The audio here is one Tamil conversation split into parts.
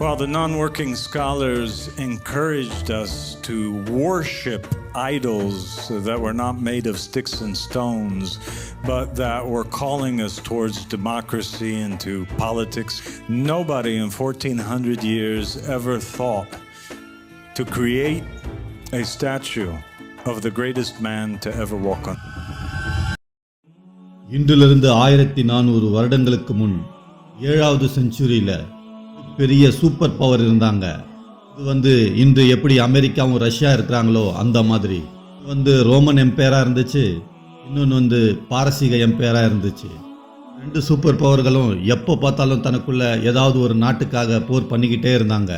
Well, the non working scholars encouraged us to worship idols that were not made of sticks and stones, but that were calling us towards democracy and to politics. Nobody in 1400 years ever thought to create a statue of the greatest man to ever walk on. இன்றிலிருந்து ஆயிரத்தி நானூறு வருடங்களுக்கு முன் ஏழாவது செஞ்சுரியில பெரிய சூப்பர் பவர் இருந்தாங்க. இது வந்து இன்று எப்படி அமெரிக்காவும் ரஷ்யா இருக்கிறாங்களோ அந்த மாதிரி. இது வந்து ரோமன் எம்பையராக இருந்துச்சு. இன்னொன்று வந்து பாரசீக எம்பையராக இருந்துச்சு. ரெண்டு சூப்பர் பவர்களும் எப்போ பார்த்தாலும் தனக்குள்ள ஏதாவது ஒரு நாட்டுக்காக போர் பண்ணிக்கிட்டே இருந்தாங்க.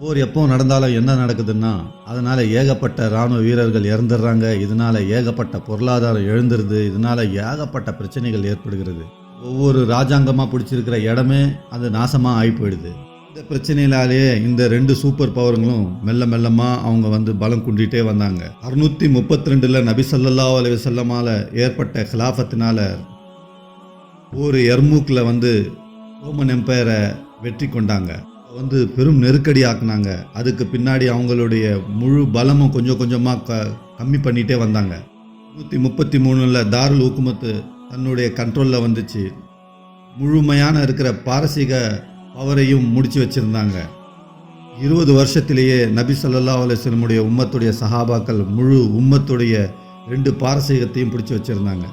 போர் எப்போ நடந்தாலும் என்ன நடக்குதுன்னா அதனால் ஏகப்பட்ட ராணுவ வீரர்கள் இறந்துடுறாங்க. இதனால் ஏகப்பட்ட பொருளாதாரம் எழுந்துருது. இதனால் ஏகப்பட்ட பிரச்சனைகள் ஏற்படுகிறது. ஒவ்வொரு ராஜாங்கமாக பிடிச்சிருக்கிற இடமே அது நாசமாக ஆகி போயிடுது. இந்த பிரச்சனையினாலேயே இந்த ரெண்டு சூப்பர் பவருங்களும் மெல்ல மெல்லமாக அவங்க வந்து பலம் குன்றிட்டே வந்தாங்க. அறுநூத்தி முப்பத்தி ரெண்டுல நபி ஸல்லல்லாஹு ஏற்பட்ட கிலாஃபத்தினால ஒரு எர்மூக்கில் வந்து ரோமன் எம்பையரை வெற்றி கொண்டாங்க. வந்து பெரும் நெருக்கடி ஆக்குனாங்க. அதுக்கு பின்னாடி அவங்களுடைய முழு பலமும் கொஞ்சம் கொஞ்சமாக க கம்மி பண்ணிகிட்டே வந்தாங்க. நூற்றி முப்பத்தி மூணில் தாருல் ஊக்குமத்து தன்னுடைய கண்ட்ரோலில் வந்துச்சு. முழுமையான இருக்கிற பாரசீக பவரையும் முடிச்சு வச்சுருந்தாங்க. இருபது வருஷத்திலேயே நபி ஸல்லல்லாஹு அலுவலமுடைய உம்மத்துடைய சஹாபாக்கள் முழு உம்மத்துடைய ரெண்டு பாரசீகத்தையும் பிடிச்சி வச்சுருந்தாங்க.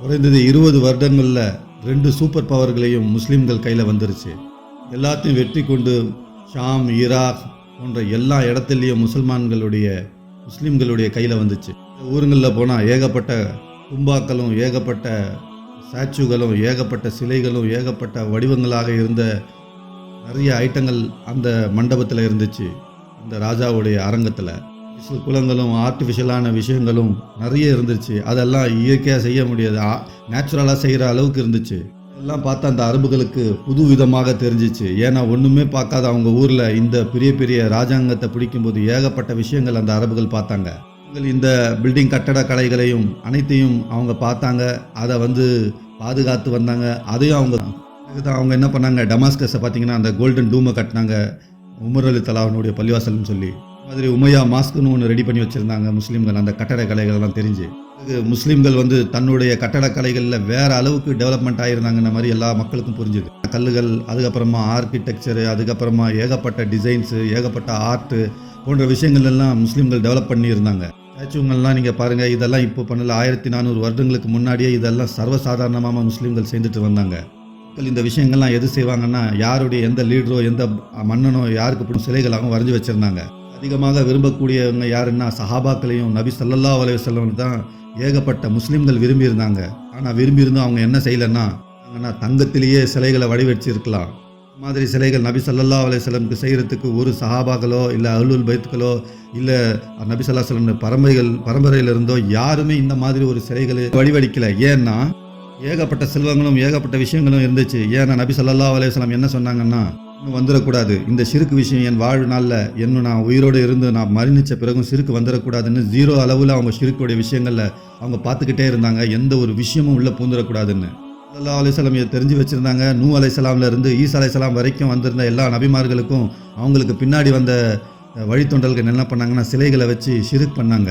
குறைந்தது இருபது வருடங்களில் ரெண்டு சூப்பர் பவர்களையும் முஸ்லீம்கள் கையில் வந்துருச்சு. எல்லாத்தையும் வெற்றி கொண்டு ஷாம் ஈராக் போன்ற எல்லா இடத்துலையும் முசல்மான்களுடைய முஸ்லீம்களுடைய கையில் வந்துச்சு. ஊருங்களில் போனால் ஏகப்பட்ட கும்பாக்களும் ஏகப்பட்ட ஸ்டாச்சுகளும் ஏகப்பட்ட சிலைகளும் ஏகப்பட்ட வடிவங்களாக இருந்த நிறைய ஐட்டங்கள் அந்த மண்டபத்தில் இருந்துச்சு. அந்த ராஜாவுடைய அரங்கத்தில். ஆர்டிஃபிஷியல் குளங்களும் ஆர்டிஃபிஷியலான விஷயங்களும் நிறைய இருந்துச்சு. அதெல்லாம் இயற்கையாக செய்ய முடியாது. நேச்சுரலாக செய்கிற அளவுக்கு இருந்துச்சு. எல்லாம் பார்த்தா அந்த அரபுகளுக்கு புது விதமாக தெரிஞ்சிச்சு. ஏன்னா ஒன்றுமே பார்க்காத அவங்க ஊரில் இந்த பெரிய பெரிய ராஜாங்கத்தை பிடிக்கும்போது ஏகப்பட்ட விஷயங்கள் அந்த அரபுகள் பார்த்தாங்க. இவங்கள் இந்த பில்டிங் கட்டட கலைகளையும் அனைத்தையும் அவங்க பார்த்தாங்க. அதை வந்து பாதுகாத்து வந்தாங்க. அதையும் அவங்க இதுதான் அவங்க என்ன பண்ணாங்க? டமாஸ்கஸை பார்த்தீங்கன்னா அந்த கோல்டன் டூமை கட்டினாங்க. உமர் அலி தலாவனுடைய பள்ளிவாசல்னு சொல்லி. மாதிரி உமையா மாஸ்க்னு ஒன்று ரெடி பண்ணி வச்சுருந்தாங்க முஸ்லீம்கள். அந்த கட்டட கலைகள்லாம் தெரிஞ்சு. இது முஸ்லீம்கள் வந்து தன்னுடைய கட்டடக்கலைகளில் வேறு அளவுக்கு டெவலப்மெண்ட் ஆகிருந்தாங்கன்ன மாதிரி எல்லா மக்களுக்கும் புரிஞ்சுது. கல்லுகள் அதுக்கப்புறமா ஆர்கிடெக்சரு அதுக்கப்புறமா ஏகப்பட்ட டிசைன்ஸு ஏகப்பட்ட ஆர்ட்டு போன்ற விஷயங்கள் எல்லாம் முஸ்லீம்கள் டெவலப் பண்ணியிருந்தாங்க. ஸ்டாச்சுங்கள்லாம் நீங்கள் பாருங்கள் இதெல்லாம் இப்போ பண்ணல. ஆயிரத்தி நானூறு வருடங்களுக்கு முன்னாடியே இதெல்லாம் சர்வசாதாரணமாக முஸ்லீம்கள் செஞ்சுட்டு வந்தாங்க. மக்கள் இந்த விஷயங்கள்லாம் எது செய்வாங்கன்னா யாருடைய எந்த லீடரோ எந்த மன்னனோ யாருக்கு பிடிச்ச சிலைகளாகவும் வரைஞ்சி வச்சுருந்தாங்க. அதிகமாக விரும்பக்கூடியவங்க யாருன்னா சஹாபாக்களையும் நபி சல்லல்லா அலைஹி வஸல்லம் தான் ஏகப்பட்ட முஸ்லீம்கள் விரும்பியிருந்தாங்க. ஆனால் விரும்பியிருந்தும் அவங்க என்ன செய்யலைன்னா தங்கத்திலேயே சிலைகளை வடிவச்சிருக்கலாம் மாதிரி சிலைகள் நபி சல்லா அலைஹி செய்கிறதுக்கு ஒரு சஹாபாக்களோ இல்லை அஹ்லுல் பைத்துக்களோ இல்லை நபி சல்லா அலைஹி பரம்பரைகள் பரம்பரையிலிருந்தோ யாருமே இந்த மாதிரி ஒரு சிலைகளை வடிவடிக்கல ஏன்னா ஏகப்பட்ட செல்வங்களும் ஏகப்பட்ட விஷயங்களும் இருந்துச்சு. ஏன்னா நபி சல்லா அலையம் என்ன சொன்னாங்கன்னா இன்னும் வந்துடக்கூடாது இந்த சிறுக்கு விஷயம் என் வாழ்நாளில் இன்னும் நான் உயிரோடு இருந்து நான் மரணித்த பிறகும் சிறுக்கு வந்துடக்கூடாதுன்னு ஜீரோ அளவில் அவங்க சிறுக்குடைய விஷயங்களில் அவங்க பார்த்துக்கிட்டே இருந்தாங்க. எந்த ஒரு விஷயமும் உள்ளே பூந்துடக்கூடாதுன்னு அல்லா அலிஸ்லாம் இதை தெரிஞ்சு வச்சுருந்தாங்க. நூ அலைசலாம்ல இருந்து ஈசா அலைசலாம் வரைக்கும் வந்திருந்த எல்லா நபிமார்களுக்கும் அவங்களுக்கு பின்னாடி வந்த வழித்தொண்டல்கள் என்ன பண்ணாங்கன்னா சிலைகளை வச்சு ஷிருக் பண்ணாங்க.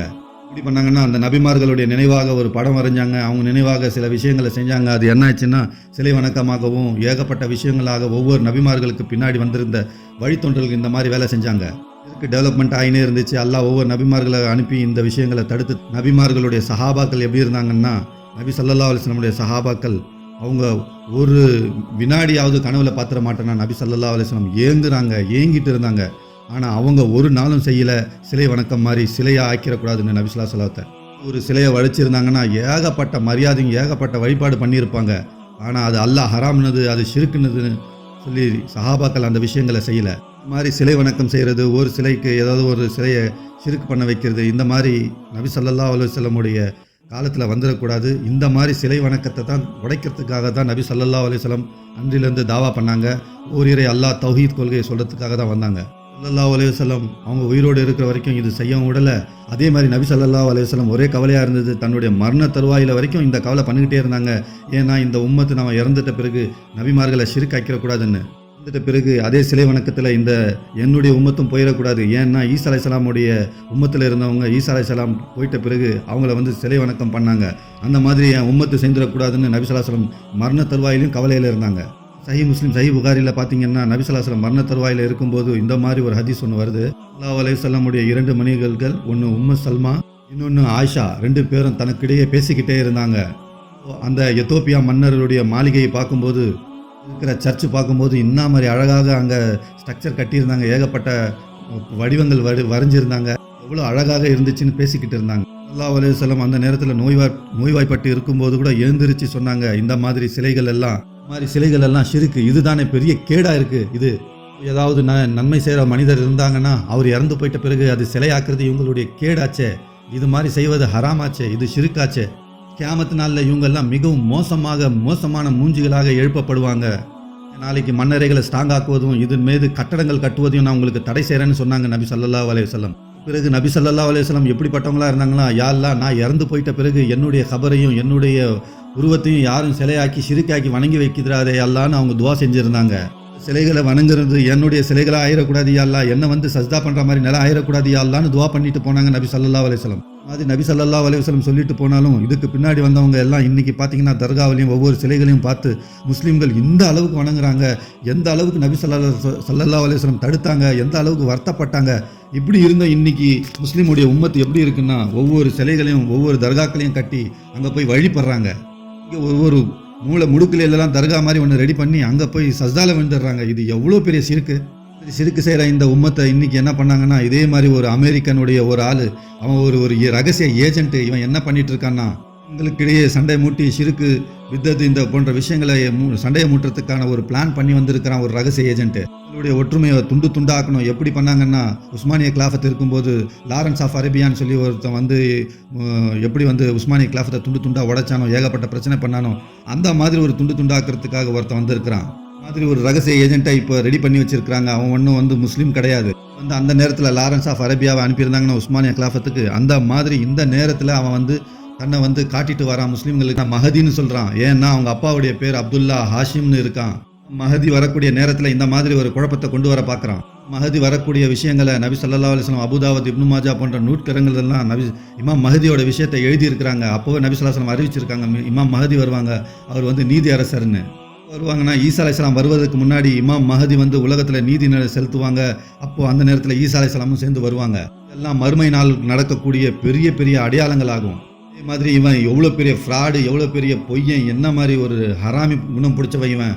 இப்படி பண்ணாங்கன்னா அந்த நபிமார்களுடைய நினைவாக ஒரு படம் வரைஞ்சாங்க. அவங்க நினைவாக சில விஷயங்களை செஞ்சாங்க. அது என்ன ஆச்சுன்னா சிலை வணக்கமாகவும் ஏகப்பட்ட விஷயங்களாக ஒவ்வொரு நபிமார்களுக்கு பின்னாடி வந்திருந்த வழித்தொண்டல்கள் இந்த மாதிரி வேலை செஞ்சாங்க. இதுக்கு டெவலப்மெண்ட் ஆகினே இருந்துச்சு. எல்லாம் ஒவ்வொரு நபிமார்களை அனுப்பி இந்த விஷயங்களை தடுத்து நபிமார்களுடைய சஹாபாக்கள் எப்படி இருந்தாங்கன்னா நபி சல்லா அலிஸ்லமுடைய சஹாபாக்கள் அவங்க ஒரு வினாடியாவது கனவுல பாத்திர மாட்டேன்னா நபி சல்லா அலிஸ்லாம் ஏங்குறாங்க ஏங்கிட்டு இருந்தாங்க. ஆனால் அவங்க ஒரு நாளும் செய்யல. சிலை வணக்கம் மாதிரி சிலையாக ஆக்கிடக்கூடாதுன்னு நபிசுல்லா சொல்லாத்த ஒரு சிலையை வடிச்சிருந்தாங்கன்னா ஏகப்பட்ட மரியாதையும் ஏகப்பட்ட வழிபாடு பண்ணியிருப்பாங்க. ஆனால் அது அல்லாஹ் ஹராம்னது அது சிறுக்குனதுன்னு சொல்லி சஹாபாக்கள் அந்த விஷயங்களை செய்யலை. இந்த மாதிரி சிலை வணக்கம் செய்கிறது ஒரு சிலைக்கு ஏதாவது ஒரு சிலையை சிறுக்கு பண்ண வைக்கிறது இந்த மாதிரி நபி சல்லா அலுவலமுடைய காலத்தில் வந்துடக்கூடாது இந்த மாதிரி சிலை வணக்கத்தை தான் உடைக்கிறதுக்காக தான் நபி சல்லா அலைஹி அன்றிலிருந்து தாவா பண்ணாங்க. ஓரிரை அல்லாஹ் தௌஹீத் கொள்கையை சொல்கிறதுக்காக தான் வந்தாங்க. சல்லல்லா அலைஹி அவங்க உயிரோடு இருக்கிற வரைக்கும் இது செய்யவும் விடலை. அதே மாதிரி நபி சல்லா அலைஹி ஒரே கவலையாக இருந்தது. தன்னுடைய மரண தருவாயில் வரைக்கும் இந்த கவலை பண்ணிக்கிட்டே இருந்தாங்க. ஏன்னா இந்த உம்மத்து நம்ம இறந்துட்ட பிறகு நபிமார்களை சிறுக்காய்க்கிறக்கூடாதுன்னு வந்துட்ட பிறகு அதே சிலை வணக்கத்தில் இந்த என்னுடைய உம்மத்தும் போயிடக்கூடாது. ஏன்னா ஈசா அலைசலாமுடைய உம்மத்தில் இருந்தவங்க ஈசா அலைசலாம் போயிட்ட பிறகு அவங்கள வந்து சிலை வணக்கம் பண்ணாங்க. அந்த மாதிரி என் உம்மத்து செஞ்சிடக்கூடாதுன்னு நபிசலாசலம் மரண தருவாயிலும் கவலையில் இருந்தாங்க. சஹி முஸ்லீம் சஹி புகாரியில் பார்த்தீங்கன்னா நபிசலாசலம் மரண தருவாயில் இருக்கும்போது இந்த மாதிரி ஒரு ஹதீஸ் ஒன்று வருது. அல்லாஹ் அலைசல்லாமுடைய இரண்டு மனிதர்கள் ஒன்று உம்ம சல்மா இன்னொன்று ஆயிஷா ரெண்டு பேரும் தனக்கிடையே பேசிக்கிட்டே இருந்தாங்க. அந்த எத்தோப்பியா மன்னர்களுடைய மாளிகையை பார்க்கும்போது இருக்கிற சர்ச்சு பார்க்கும்போது இன்னா மாதிரி அழகாக அங்கே ஸ்ட்ரக்சர் கட்டியிருந்தாங்க. ஏகப்பட்ட வடிவங்கள் வடி வரைஞ்சிருந்தாங்க. எவ்வளோ அழகாக இருந்துச்சுன்னு பேசிக்கிட்டு இருந்தாங்க. அல்லாஹ் அலையுசல்லம் அந்த நேரத்தில் நோய்வாய் நோய்வாய்ப்பட்டு இருக்கும்போது கூட எழுந்திருச்சு சொன்னாங்க. இந்த மாதிரி சிலைகள் எல்லாம் மாதிரி சிலைகள் எல்லாம் சிறுக்கு. இதுதானே பெரிய கேடாக இருக்குது இது ஏதாவது ந நன்மை செய்கிற மனிதர் இருந்தாங்கன்னா அவர் இறந்து போயிட்ட பிறகு அது சிலையாக்குறது இவங்களுடைய கேடாச்சே. இது மாதிரி செய்வது ஹராமாச்சே. இது சிறுக்காச்சே. கேமத்து நாளில் இவங்கெல்லாம் மிகவும் மோசமாக மோசமான மூஞ்சிகளாக எழுப்பப்படுவாங்க. நாளைக்கு மன்னரைகளை ஸ்ட்ராங் ஆக்குவதும் இதன் மீது கட்டடங்கள் கட்டுவதையும் நான் உங்களுக்கு தடை செய்கிறேன்னு சொன்னாங்க நபி சல்லா அலையம் பிறகு நபி சல்லா அலையம் எப்படிப்பட்டவங்களா இருந்தாங்களா? யாரெல்லாம் நான் இறந்து போயிட்ட பிறகு என்னுடைய கபரையும் என்னுடைய உருவத்தையும் யாரும் சிலையாக்கி சிறுக்காக்கி வணங்கி வைக்கிறாரே அல்லான்னு அவங்க துவா செஞ்சுருந்தாங்க. சிலைகளை வணங்குறது என்னுடைய சிலைகளாக ஆயிடக்கூடாது யாழ்லா என்ன வந்து சஜ்தா பண்ணுற மாதிரி நிலம் ஆயிடக்கூடாது யாழ்லான்னு துவா பண்ணிட்டு போனாங்க நபி சல்லா அலையம் அது நபி சல்லா அலைஹி சொல்லிட்டு போனாலும் இதுக்கு பின்னாடி வந்தவங்க எல்லாம் இன்னைக்கு பார்த்தீங்கன்னா தர்காவிலையும் ஒவ்வொரு சிலைகளையும் பார்த்து முஸ்லீம்கள் இந்த அளவுக்கு வணங்குறாங்க எந்த அளவுக்கு நபி சல்லா ஸல்லல்லாஹு அலைஹி தடுத்தாங்க எந்த அளவுக்கு வருத்தப்பட்டாங்க இப்படி இருந்த இன்னைக்கு முஸ்லீமுடைய உம்மத்து எப்படி இருக்குன்னா ஒவ்வொரு சிலைகளையும் ஒவ்வொரு தர்காக்களையும் கட்டி அங்கே போய் வழிபடுறாங்க. இங்கே ஒவ்வொரு மூளை முடுக்கில எல்லாம் தர்கா மாதிரி ஒன்று ரெடி பண்ணி அங்கே போய் சஸ்தால விழுந்துடுறாங்க. இது எவ்வளோ பெரிய சிறுக்கு? சிறுக்கு செய்கிற இந்த உம்மத்தை இன்னைக்கு என்ன பண்ணாங்கன்னா இதே மாதிரி ஒரு அமெரிக்கனுடைய ஒரு ஆள் அவன் ஒரு ஒரு ரகசிய ஏஜென்ட்டு இவன் என்ன பண்ணிட்டு இருக்கான்னா உங்களுக்கிடையே சண்டை மூட்டி சிறுக்கு வித்தது இந்த போன்ற விஷயங்களை சண்டையை மூட்டுறதுக்கான ஒரு பிளான் பண்ணி வந்திருக்கிறான் ஒரு ரகசிய ஏஜென்ட்டு உங்களுடைய ஒற்றுமையை துண்டு துண்டாக்கணும். எப்படி பண்ணாங்கன்னா உஸ்மானிய கிளாஃபத் இருக்கும்போது லாரன்ஸ் ஆஃப் அரேபியான்னு சொல்லி ஒருத்தன் வந்து எப்படி வந்து உஸ்மானிய கிளாஃபத்தை துண்டு துண்டாக உடைச்சானோ ஏகப்பட்ட பிரச்சனை பண்ணானோ அந்த மாதிரி ஒரு துண்டு துண்டாக்குறதுக்காக ஒருத்தன் வந்திருக்கிறான். மாதிரி ஒரு ரகசிய ஏஜென்ட்டை இப்போ ரெடி பண்ணி வச்சிருக்கிறாங்க. அவன் ஒன்றும் வந்து முஸ்லீம் கிடையாது. வந்து அந்த நேரத்தில் லாரன்ஸ் ஆஃப் அரேபியாவை அனுப்பியிருந்தாங்கன்னா உஸ்மானிய கிலாஃபத்துக்கு அந்த மாதிரி இந்த நேரத்தில் அவன் வந்து தன்னை வந்து காட்டிட்டு வரான். முஸ்லீம்களுக்கு நான் மஹதின்னு சொல்கிறான் ஏன்னா அவங்க அப்பாவுடைய பேர் அப்துல்லா ஹாஷிம்னு இருக்கான். மஹதி வரக்கூடிய நேரத்தில் இந்த மாதிரி ஒரு குழப்பத்தை கொண்டு வர பார்க்குறான். மஹதி வரக்கூடிய விஷயங்களை நபி சல்லா அலிஸ்லாம் அபுதாவத் இப்னு மாஜா போன்ற நூட்கரங்கள் எல்லாம் நபி இமாம் மஹதியோட விஷயத்தை எழுதியிருக்கிறாங்க. அப்போவே நபி சொல்லாஸ்லாம் அறிவிச்சிருக்காங்க. இமாம் மஹதி வருவாங்க. அவர் வந்து நீதி அரசர்னு வருவாங்கன்னா ஈசா அலைஹிஸ்ஸலாம் வருவதற்கு முன்னாடி இமாம் மஹதி வந்து உலகத்தில் நீதி செலுத்துவாங்க. அப்போ அந்த நேரத்தில் ஈசா அலைஹிஸ்ஸலாமும் சேர்ந்து வருவாங்க. எல்லாம் மறுமை நாள் நடக்கக்கூடிய பெரிய பெரிய அடையாளங்கள் ஆகும். அதே மாதிரி இவன் எவ்வளோ பெரிய ஃப்ராடு எவ்வளோ பெரிய பொய்யன் என்ன மாதிரி ஒரு ஹராமி குணம் பிடிச்சவன் இவன்?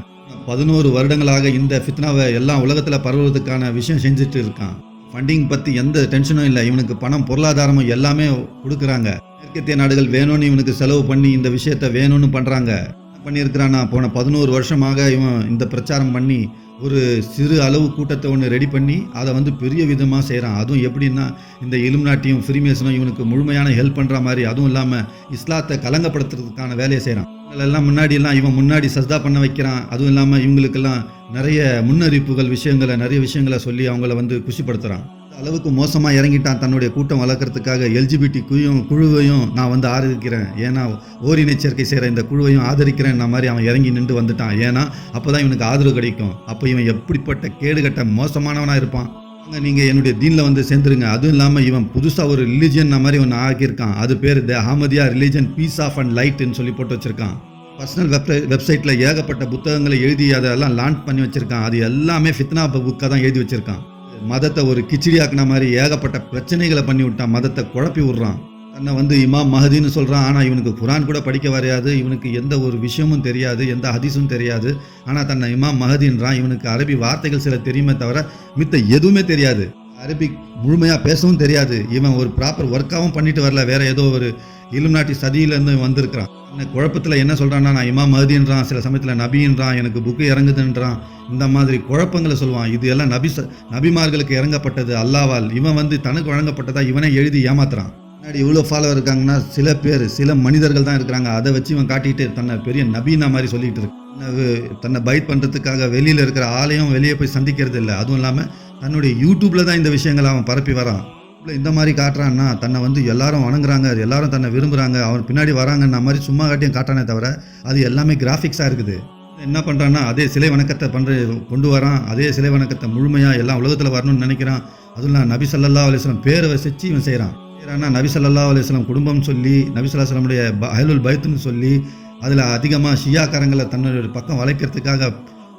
பதினோரு வருடங்களாக இந்த ஃபித்னாவை எல்லாம் உலகத்தில் பரவுவதற்கான விஷயம் செஞ்சுட்டு இருக்கான். ஃபண்டிங் பற்றி எந்த டென்ஷனும் இல்லை. இவனுக்கு பணம் பொருளாதாரமும் எல்லாமே கொடுக்குறாங்க. மேற்கத்திய நாடுகள் வேணும்னு இவனுக்கு செலவு பண்ணி இந்த விஷயத்த வேணும்னு பண்ணுறாங்க பண்ணியிருக்கிறானா? பண்ணியிருக்கிறான்னா போன பதினோரு வருஷமாக இவன் இந்த பிரச்சாரம் பண்ணி ஒரு சிறு அளவு கூட்டத்தை ஒன்று ரெடி பண்ணி அதை வந்து பெரிய விதமாக செய்கிறான் அதுவும் எப்படின்னா இந்த இலுமினாட்டியும் ஃப்ரீமேசனும் இவனுக்கு முழுமையான ஹெல்ப் பண்ணுற மாதிரி அதுவும் இல்லாமல் இஸ்லாத்தை கலங்கப்படுத்துறதுக்கான வேலையை செய்கிறான் எல்லாம் முன்னாடியெல்லாம் இவன் முன்னாடி சஸ்தா பண்ண வைக்கிறான். அதுவும் இல்லாமல் இவங்களுக்கெல்லாம் நிறைய முன்னறிவிப்புகள் விஷயங்களை நிறைய விஷயங்களை சொல்லி அவங்கள வந்து குஷிப்படுத்துகிறான் அளவுக்கு மோசமாக இறங்கிட்டான் தன்னுடைய கூட்டம் வளர்க்கறதுக்காக எல்ஜிபிடி குயும் குழுவையும் நான் வந்து ஆதரிக்கிறேன். ஏன்னா ஓரினை சேர்க்கை செய்கிற இந்த குழுவையும் ஆதரிக்கிறேன் மாதிரி அவன் இறங்கி நின்று வந்துட்டான். ஏன்னா அப்போ தான் இவனுக்கு ஆதரவு கிடைக்கும். அப்போ இவன் எப்படிப்பட்ட கேடுகட்ட மோசமானவனாக இருப்பான்? அங்க நீங்கள் என்னுடைய தீனில் வந்து சேர்ந்துருங்க. அதுவும் இல்லாமல் இவன் புதுசாக ஒரு ரிலிஜியன் மாதிரி ஒன்று ஆக்கியிருக்கான். அது பேர் the Ahmadiyya religion peace of and லைட்னு சொல்லி போட்டு வச்சுருக்கான். பர்சனல் வெப் வெப்சைட்டில் ஏகப்பட்ட புத்தகங்களை எழுதி அதெல்லாம் லான்ச் பண்ணி வச்சுருக்கான். அது எல்லாமே ஃபித்னா புக்காக தான் எழுதி வச்சுருக்கான். மதத்தை ஒரு கிச்சடி ஆக்குன மாதிரி ஏகப்பட்ட பிரச்சனைகளை பண்ணி விட்டான். மதத்தை குழப்பி விடுறான். தன்னை வந்து இமாம் மஹதின்னு சொல்கிறான் ஆனால் இவனுக்கு குரான் கூட படிக்க வரையாது. இவனுக்கு எந்த ஒரு விஷயமும் தெரியாது. எந்த ஹதீஸும் தெரியாது. ஆனால் தன்னை இமாம் மஹதின்றான். இவனுக்கு அரபி வார்த்தைகள் சில தெரியுமே தவிர மித்த எதுவுமே தெரியாது. அரபிக் முழுமையாக பேசவும் தெரியாது. இவன் ஒரு ப்ராப்பர் ஒர்க்காகவும் பண்ணிட்டு வரல. வேற ஏதோ ஒரு இலுமினாட்டி சதியிலேருந்து வந்திருக்கிறான். என்ன குழப்பத்தில் என்ன சொல்கிறான்னா நான் இமாம் மஹதின்றான் சில சமயத்தில் நபின்றான் எனக்கு புக்கு இறங்குதுன்றான். இந்த மாதிரி குழப்பங்களை சொல்லுவான். இது எல்லாம் நபி ச- நபிமார்களுக்கு இறங்கப்பட்டது அல்லாவால். இவன் வந்து தனக்கு வழங்கப்பட்டதா இவனே எழுதி ஏமாத்துறான். முன்னாடி இவ்வளோ ஃபாலோவர் இருக்காங்கன்னா சில பேர் சில மனிதர்கள் தான் இருக்கிறாங்க. அதை வச்சு இவன் காட்டிட்டு தன்னை பெரிய நபீனா மாதிரி சொல்லிக்கிட்டு இருக்கு தன்னை- தன்னை பைட் பண்ணுறதுக்காக வெளியில் இருக்கிற ஆளையும் வெளியே போய் சந்திக்கிறது இல்லை அதுவும் இல்லாமல் தன்னுடைய யூடியூப்பில் தான் இந்த விஷயங்களை அவன் பரப்பி வரான். இந்த மாதிரி காட்டுறான்னா தன்னை வந்து எல்லாரும் வணங்குறாங்க எல்லாரும் தன்னை விரும்புகிறாங்க அவன் பின்னாடி வராங்கன்ன மாதிரி சும்மா காட்டியும் காட்டானே தவிர அது எல்லாமே கிராஃபிக்ஸாக இருக்குது. என்ன பண்ணுறான்னா அதே சிலை வணக்கத்தை பண்ணுற கொண்டு வரான். அதே சிலை வணக்கத்தை முழுமையாக எல்லாம் உலகத்தில் வரணும்னு நினைக்கிறான். அதுவும் நான் நபி சல்லா அலிஸ்லாம் பேரை வசிச்சு இவன் செய்கிறான் செய்கிறான்னா நபி சல்லா அலிஸ்லாம் குடும்பம் சொல்லி நபி சொல்லா அயலுல் பைத்துன்னு சொல்லி அதில் அதிகமாக ஷியாக்காரங்களை தன்னுடைய பக்கம் வளைக்கிறதுக்காக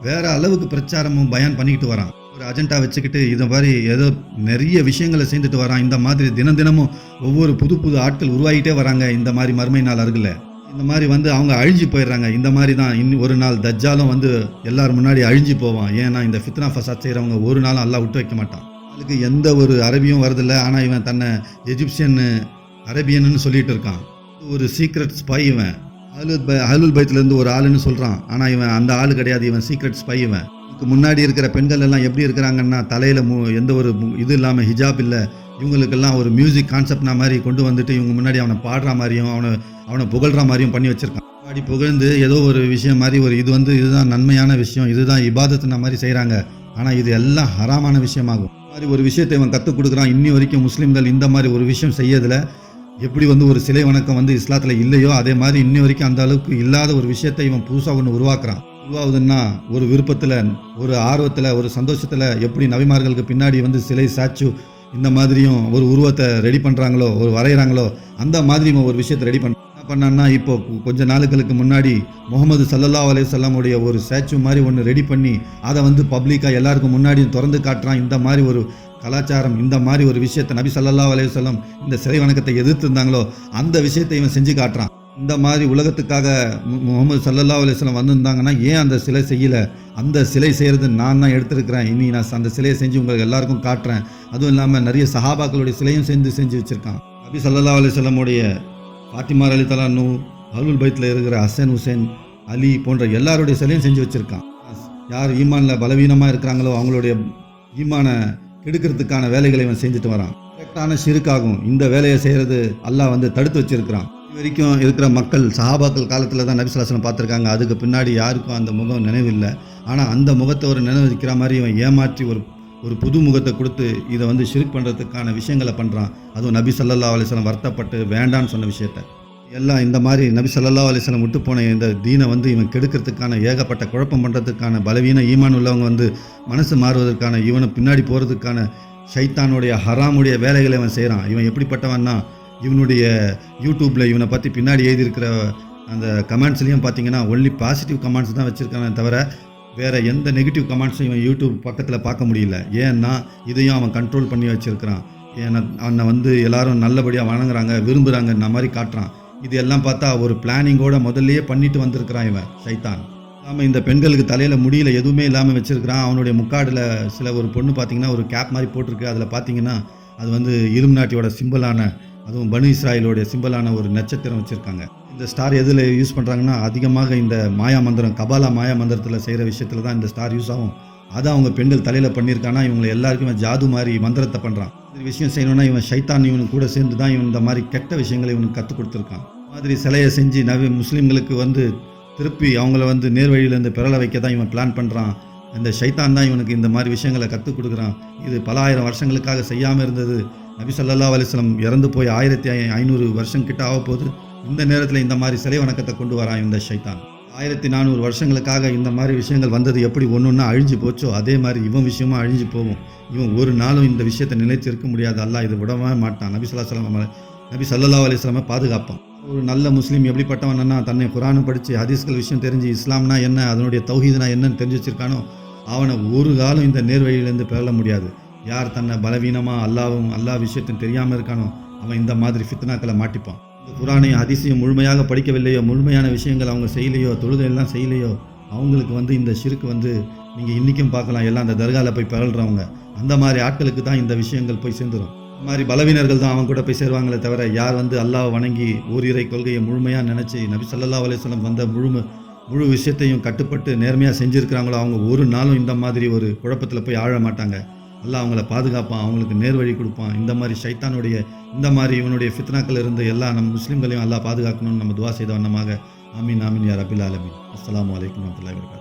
வேறு அளவுக்கு பிரச்சாரமும் பயன் பண்ணிக்கிட்டு வரான். ஒரு அஜெண்டா வச்சுக்கிட்டு இது மாதிரி ஏதோ நிறைய விஷயங்களை செய்துட்டு வரான். இந்த மாதிரி தினம் தினமும் ஒவ்வொரு புது புது ஆட்கள் உருவாகிட்டே வராங்க இந்த மாதிரி மறுமை நாள் அருகில். இந்த மாதிரி வந்து அவங்க அழிஞ்சு போயிடுறாங்க. இந்த மாதிரி தான் இன்னும் ஒரு நாள் தஜ்ஜாலும் வந்து எல்லாரும் முன்னாடி அழிஞ்சு போவான். ஏன்னா இந்த ஃபித்னா ஃபசாத் செய்கிறவங்க ஒரு நாளும் எல்லாம் விட்டு வைக்க மாட்டான். அதுக்கு எந்த ஒரு அரபியும் வரதில்லை. ஆனால் இவன் தன்னை எஜிப்சியன் அரேபியன்னு சொல்லிட்டு இருக்கான். ஒரு சீக்ரெட் ஸ்பை இவன். அஹலுல் பை அஹலுல் பைத்துலேருந்து ஒரு ஆளுன்னு சொல்கிறான் ஆனால் இவன் அந்த ஆள் கிடையாது. இவன் சீக்ரெட் ஸ்பை இவன். முன்னாடி இருக்கிற பெண்கள் எல்லாம் எப்படி இருக்கிறாங்கன்னா தலையில் மு எந்த ஒரு இது இல்லாமல் ஹிஜாப் இல்லை. இவங்களுக்கெல்லாம் ஒரு மியூசிக் கான்செப்ட்னா மாதிரி கொண்டு வந்துட்டு இவங்க முன்னாடி அவனை பாடுற மாதிரியும் அவனை அவனை புகழ்கிற மாதிரியும் பண்ணி வச்சிருக்கான் பாடி புகழ்ந்து ஏதோ ஒரு விஷயம் மாதிரி ஒரு இது வந்து இதுதான் நன்மையான விஷயம் இதுதான் இபாதத்துன மாதிரி செய்கிறாங்க ஆனால் இது எல்லாம் ஹராமான விஷயமாகும். மாதிரி ஒரு விஷயத்தை இவன் கற்றுக் கொடுக்குறான். இன்னி வரைக்கும் முஸ்லீம்கள் இந்த மாதிரி ஒரு விஷயம் செய்யறதுல எப்படி வந்து ஒரு சிலை வணக்கம் வந்து இஸ்லாத்தில் இல்லையோ அதே மாதிரி இன்னி வரைக்கும் அந்த அளவுக்கு இல்லாத ஒரு விஷயத்தை இவன் புதுசாக ஒன்று உருவாக்குறான். உருவாகுதுன்னா ஒரு விருப்பத்தில் ஒரு ஆர்வத்தில் ஒரு சந்தோஷத்தில் எப்படி நபிமார்களுக்கு பின்னாடி வந்து சிலை சாச்சு இந்த மாதிரியும் ஒரு உருவத்தை ரெடி பண்ணுறாங்களோ ஒரு வரைகிறாங்களோ அந்த மாதிரி ஒரு விஷயத்தை ரெடி பண்ண என்ன பண்ணான்னா இப்போ கொஞ்ச நாளுகளுக்கு முன்னாடி முகமது சல்லல்லா அலையுடைய ஒரு ஸ்டாச்சு மாதிரி ஒன்று ரெடி பண்ணி அதை வந்து பப்ளிக்காக எல்லாருக்கும் முன்னாடியும் திறந்து காட்டுறான். இந்த மாதிரி ஒரு கலாச்சாரம் இந்த மாதிரி ஒரு விஷயத்தை நபி சல்லல்லா அலையுசல்லம் இந்த சிலை வணக்கத்தை எதிர்த்து இருந்தாங்களோ அந்த விஷயத்தை இவன் செஞ்சு காட்டுறான். இந்த மாதிரி உலகத்துக்காக மு- முகமது சல்லல்லா அலிஸ்லாம் வந்திருந்தாங்கன்னா ஏன் அந்த சிலை செய்யலை? அந்த சிலை செய்கிறது நான் தான் எடுத்திருக்கிறேன். இனி நான் அந்த சிலையை செஞ்சு உங்களுக்கு எல்லாருக்கும் காட்டுறேன். அதுவும் இல்லாமல் நிறைய சஹாபாக்களுடைய சிலையும் செஞ்சு செஞ்சு வச்சுருக்கான். நபி சல்லா அலையுடைய பாத்திமார் அலி தலானு அலுல் பைத்தில் இருக்கிற ஹசன் ஹுசேன் அலி போன்ற எல்லாருடைய சிலையும் செஞ்சு வச்சுருக்கான். யார் ஈமானில் பலவீனமாக இருக்கிறாங்களோ அவங்களுடைய ஈமானை கெடுக்கிறதுக்கான வேலைகளை இவன் செஞ்சுட்டு வரான். கரெக்டான ஷிருக்காகும் இந்த வேலையை செய்கிறது அல்லாஹ் வந்து தடுத்து வச்சிருக்கிறான். வரைக்கும் இருக்கிற மக்கள் சஹாபாக்கள் காலத்தில் தான் நபிசுலாசனம் பார்த்துருக்காங்க. அதுக்கு பின்னாடி யாருக்கும் அந்த முகம் நினைவில்லை. ஆனால் அந்த முகத்தை ஒரு நினைவு வைக்கிற மாதிரி இவன் ஏமாற்றி ஒரு ஒரு புது முகத்தை கொடுத்து இதை வந்து ஷிரிக் பண்ணுறதுக்கான விஷயங்களை பண்ணுறான் அதுவும் நபி ஸல்லல்லாஹு அலிஸ்லாம் வருத்தப்பட்டு வேண்டான்னு சொன்ன விஷயத்த. எல்லாம் இந்த மாதிரி நபி சல்லா அலிஸ்லாம் விட்டு போன இந்த தீனை வந்து இவன் கெடுக்கிறதுக்கான ஏகப்பட்ட குழப்பம் பண்ணுறதுக்கான பலவீன ஈமான் உள்ளவங்க வந்து மனசு மாறுவதற்கான இவனை பின்னாடி போகிறதுக்கான ஷைத்தானுடைய ஹராமுடைய வேலைகளை இவன் செய்கிறான் இவன் எப்படிப்பட்டவன்னா இவனுடைய யூடியூப்பில் இவனை பற்றி பின்னாடி எழுதியிருக்கிற அந்த கமெண்ட்ஸ்லையும் பார்த்தீங்கன்னா ஒன்லி பாசிட்டிவ் கமெண்ட்ஸ் தான் வச்சுருக்கானே தவிர வேறு எந்த நெகட்டிவ் கமெண்ட்ஸும் இவன் யூடியூப் பக்கத்தில் பார்க்க முடியல. ஏன்னா இதையும் அவன் கண்ட்ரோல் பண்ணி வச்சுருக்கிறான். ஏன்னா அவனை வந்து எல்லாரும் நல்லபடியாக வணங்குறாங்க விரும்புகிறாங்க இந்த மாதிரி காட்டுறான். இது எல்லாம் பார்த்தா ஒரு பிளானிங்கோட முதல்லையே பண்ணிட்டு வந்திருக்கிறான் இவன் சைத்தான். இல்லாமல் இந்த பெண்களுக்கு தலையில் முடியல எதுவுமே இல்லாமல் வச்சுருக்கிறான். அவனுடைய முக்காடில் சில ஒரு பொண்ணு பார்த்தீங்கன்னா ஒரு கேப் மாதிரி போட்டிருக்கு. அதில் பார்த்தீங்கன்னா அது வந்து இரும்பு நாட்டியோட சிம்பிளான அதுவும் பனு இஸ்ராயலோடைய சிம்பிளான ஒரு நட்சத்திரம் வச்சுருக்காங்க. இந்த ஸ்டார் எதில் யூஸ் பண்ணுறாங்கன்னா அதிகமாக இந்த மாயா மந்திரம் கபாலா மாயா மந்திரத்தில் செய்கிற விஷயத்தில் தான் இந்த ஸ்டார் யூஸ் ஆகும். அதை அவங்க பெண்கள் தலையில் பண்ணியிருக்கானா இவங்களை எல்லாருக்குமே ஜாது மாதிரி மந்திரத்தை பண்ணுறான் இந்த விஷயம் செய்யணும்னா இவன் ஷைத்தான் இவனுக்கு கூட சேர்ந்து தான் இவன் இந்த மாதிரி கெட்ட விஷயங்களை இவனுக்கு கற்றுக் கொடுத்துருக்கான். மாதிரி சிலையை செஞ்சு நவி முஸ்லீம்களுக்கு வந்து திருப்பி அவங்கள வந்து நேர்வழியிலேருந்து பிறல வைக்க தான் இவன் பிளான் பண்ணுறான் இந்த ஷைத்தான் தான் இவனுக்கு இந்த மாதிரி விஷயங்களை கற்றுக் கொடுக்குறான். இது பல ஆயிரம் வருஷங்களுக்காக செய்யாமல் இருந்தது. நபி சல்லா அலிஸ்லம் இறந்து போய் ஆயிரத்தி ஐ- ஐநூறு வருஷம் கிட்ட ஆக போகுது. இந்த நேரத்தில் இந்த மாதிரி சிலை வணக்கத்தை கொண்டு வரான் இந்த ஷைத்தான். ஆயிரத்தி நானூறு வருஷங்களுக்காக இந்த மாதிரி விஷயங்கள் வந்தது எப்படி ஒன்று ஒன்றா அழிஞ்சு போச்சோ அதே மாதிரி இவன் விஷயமும் அழிஞ்சு போகும். இவன் ஒரு நாளும் இந்த விஷயத்தை நிலைத்து இருக்க முடியாது. அல்லாஹ் இது விடவே மாட்டான். நபி சொல்லா அலைஹி நபி சல்லா அலிஸ்லாமை பாதுகாப்பான். ஒரு நல்ல முஸ்லீம் எப்படிப்பட்டவன்னா தன்னை குரானு படித்து ஹதீஸ்கள் விஷயம் தெரிஞ்சு இஸ்லாம்னா என்ன அதனுடைய தௌஹீதுனா என்னன்னு தெரிஞ்சு வச்சிருக்கானோ அவனை ஒரு காலம் இந்த நேர்வழியிலேருந்து பெறல முடியாது. யார் தன்னை பலவீனமாக அல்லாவும் அல்லாஹ் விஷயத்தையும் தெரியாமல் இருக்கானோ அவன் இந்த மாதிரி ஃபித்னாக்களை மாட்டிப்பான். இந்த குரானையும் அதிசயம் முழுமையாக படிக்கவில்லையோ முழுமையான விஷயங்கள் அவங்க செய்யலையோ தொழுதெல்லாம் செய்யலையோ அவங்களுக்கு வந்து இந்த ஷிருக்கு வந்து நீங்கள் இன்றைக்கும் பார்க்கலாம். எல்லாம் அந்த தர்காவில் போய் பிறல்றவங்க அந்த மாதிரி ஆட்களுக்கு தான் இந்த விஷயங்கள் போய் சேர்ந்துடும் இந்த மாதிரி பலவீனர்கள் தான் அவங்க கூட போய் சேருவாங்களே தவிர யார் வந்து அல்லாஹ் வணங்கி ஓரிரை கொள்கையை முழுமையாக நினச்சி நபி சல்லா அலைஹி வந்த முழுமை முழு விஷயத்தையும் கட்டுப்பட்டு நேர்மையாக செஞ்சுருக்கிறாங்களோ அவங்க ஒரு நாளும் இந்த மாதிரி ஒரு குழப்பத்தில் போய் ஆழ மாட்டாங்க. அல்லாஹ் அவங்கள பாதுகாப்பான் அவங்களுக்கு நேர்வழி கொடுப்பான். இந்த மாதிரி ஷைத்தானுடைய இந்த மாதிரி இவனுடைய ஃபித்னாக்கள் இருந்து எல்லா நம்ம முஸ்லீம்களையும் அல்லாஹ் பாதுகாக்கணும்னு நம்ம துவா செய்த வண்ணமாக. ஆமீன் ஆமீன் யார் அபில் ஆலமீன். அஸ்லாம் வலைக்கம் வரமத்துல்லாஹி